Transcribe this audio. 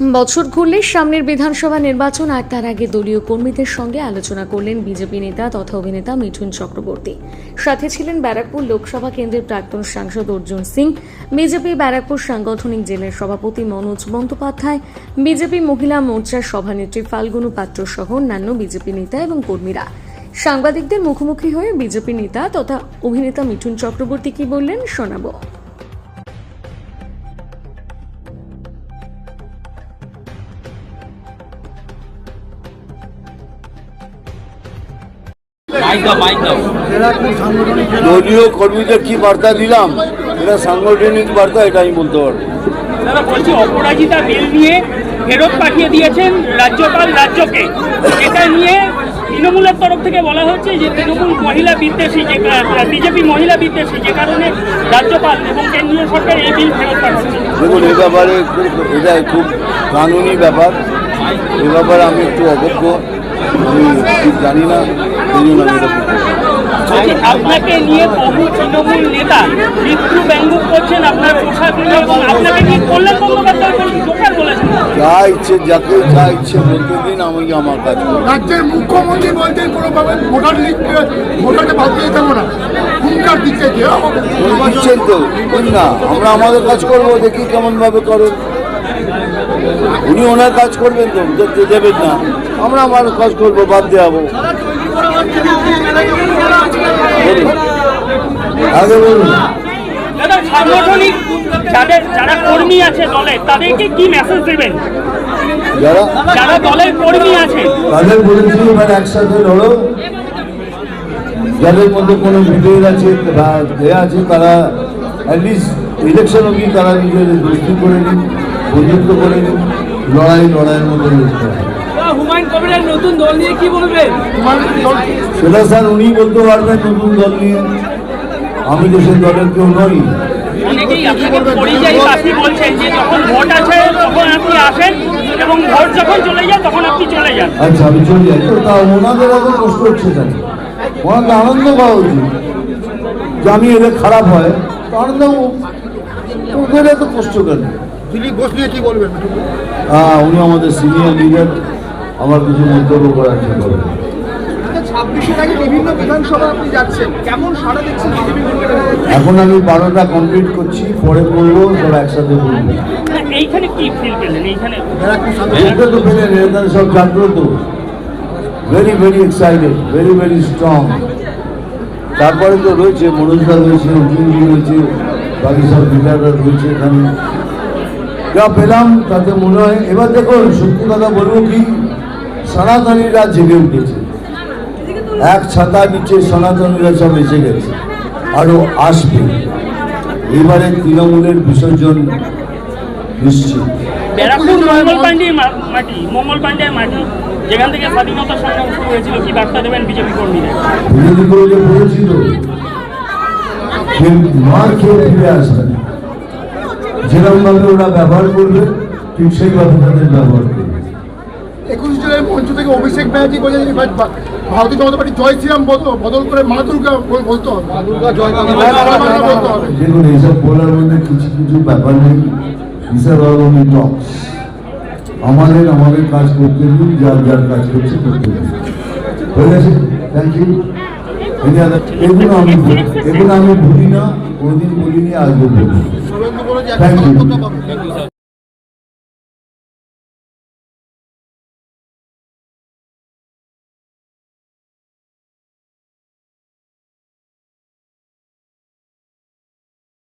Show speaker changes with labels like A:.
A: বছর ঘুরলে সামনের বিধানসভা নির্বাচন আর তার আগে দলীয় কর্মীদের সঙ্গে আলোচনা করলেন বিজেপি নেতা তথা অভিনেতা মিঠুন চক্রবর্তী। সাথে ছিলেন ব্যারাকপুর লোকসভা কেন্দ্রের প্রাক্তন সাংসদ অর্জুন সিং, বিজেপি ব্যারাকপুর সাংগঠনিক জেলার সভাপতি মনোজ বন্দ্যোপাধ্যায়, বিজেপি মহিলা মোর্চার সভানেত্রী ফাল্গুনু পাত্র সহ অন্যান্য বিজেপি নেতা এবং কর্মীরা। সাংবাদিকদের মুখোমুখি হয়ে বিজেপি নেতা তথা অভিনেতা মিঠুন চক্রবর্তী কি বললেন শোনাবো।
B: দলীয় কর্মীদের কি বার্তা দিলাম? এটা সাংগঠনিক বার্তা এটা আমি বলতে পারব।
C: দাদা বলছি অপরাজিতা বিল নিয়ে ফেরত পাঠিয়ে দিয়েছেন রাজ্যপাল রাজ্যকে। এটা নিয়ে তৃণমূলের তরফ থেকে বলা হচ্ছে যে তৃণমূল মহিলা বিদ্বেষী যে বিজেপি মহিলা বিদ্বেষী যে কারণে রাজ্যপাল এবং কেন্দ্রীয় সরকার এই বিল ফেরত পাঠাচ্ছে।
B: দেখুন এ ব্যাপারে এটা খুব কানুনি ব্যাপার। এ ব্যাপারে আমি একটু অবজ্ঞ। আমি ঠিক জানি না এই জন্য আমি এটা
C: আপনাকে নিয়ে বহু তৃণমূল নেতা মৃত্যু ব্যঙ্গ করছেন আপনার পোশাক এবং আপনাকে নিয়ে কল্যাণ বন্দ্যোপাধ্যায় বলেছেন।
B: যা ইচ্ছে যাকে যা ইচ্ছে বলতে দিন আমি আমার কাজ করব
D: রাজ্যের মুখ্যমন্ত্রী কোনোভাবে ভোটার ভোটারকে বাদ দিয়ে দেবো না। হুঙ্কার দিচ্ছে যে আমাকে
B: দিচ্ছেন তো না আমরা আমাদের কাজ করব দেখি কেমন ভাবে করেন। উনি ওনার কাজ করবেন তো দেখতে দেবেন না আমরা আমার কাজ করব বাদ দেওয়াবো বলুন আগে বলুন।
C: সাংগঠনিক যাদের যারা কর্মী আছে দলে তাদেরকে কি মেসেজ দেবেন?
B: যারা
C: যারা দলের কর্মী আছে।
B: তাদের বলেছি এবার একসাথে যাদের মধ্যে কোনো বিভেদ আছে বা এ আছে তারা অ্যাটলিস্ট ইলেকশন অবধি তারা নিজেদের দোস্তি করে নিন বন্ধুত্ব করে নিন লড়াই লড়াইয়ের মধ্যে
C: হুমায়ুন কবিরের নতুন দল নিয়ে কি বলবেন
B: সেটা স্যার উনি বলতে পারবেন নতুন দল নিয়ে। আমি দেশের দলের কেউ নই।
C: অনেকেই আপনাকে পরিযায়ী পাখি বলছেন যে যখন ভোট আছে তখন আপনি আসেন এবং ভোট যখন চলে যায় তখন আপনি চলে যান।
B: আচ্ছা আমি চলে যাই। তো তা ওনাদের এত কষ্ট হচ্ছে কেন? ওনাদের আনন্দ পাওয়া উচিত। যে আমি এদের খারাপ হয় তো আনন্দ ওদের এত কষ্ট কেন?
D: দিলীপ ঘোষ নিয়ে কি বলবেন?
B: হ্যাঁ উনি আমাদের সিনিয়র লিডার আমার কিছু মন্তব্য করার জন্য করবেন
D: আগে বিভিন্ন বিধানসভা আপনি যাচ্ছেন। কেমন সারা দেখছেন
B: এখন আমি বারোটা কমপ্লিট করছি পরে করব সব একসাথে করব
C: না, এইখানে কি ফিল পেলেন? এইখানে
B: এটা তো পেলেন এখানে সব জাগ্রত। Very very excited very very strong তারপরে তো রয়েছে মনোজদা রয়েছে অর্জুনজি রয়েছে বাকি সব লিডাররা রয়েছে এখানে। যা পেলাম তাতে মনে হয় এবার দেখো সত্যি কথা বলব কি সনাতনীরা জেগে উঠেছে। এক ছাতা নিচে সনাতনীরা সব এসে গেছে। আরও আসবে। এবারে তৃণমূলের বিসর্জন নিশ্চিত।
C: যেখান থেকে স্বাধীনতা সংগ্রাম শুরু হয়েছিল কি বার্তা দেবেন বিজেপি কর্মীদের?
B: বিরোধী করে যে মার খেয়ে ফিরে আসবে না। যেরকম ভাবে ওরা ব্যবহার করবে ঠিক সেইভাবে তাদের ব্যবহার করবে।
D: থেকে অভিষেক ব্যানার্জি বলেছেন এবার বা- ভারতীয় জনতা পার্টি জয় শ্রীরাম বল- বদল করে মা দুর্গা বল- বলতে হবে। মা দুর্গা জয় বলতে হবে।
B: দেখুন এইসব বলার মধ্যে কিছু কিছু ব্যাপার নেই। টক্স আমাদের আমাদের কাজ করতে দিন যার যার কাজ করছে করতে দিন। হয়ে গেছে? থ্যাংক ইউ এগুলো আমি এগুলো আমি ভুলি না কোনোদিন বলিনি আজও বলি
D: শুভেন্দু বলে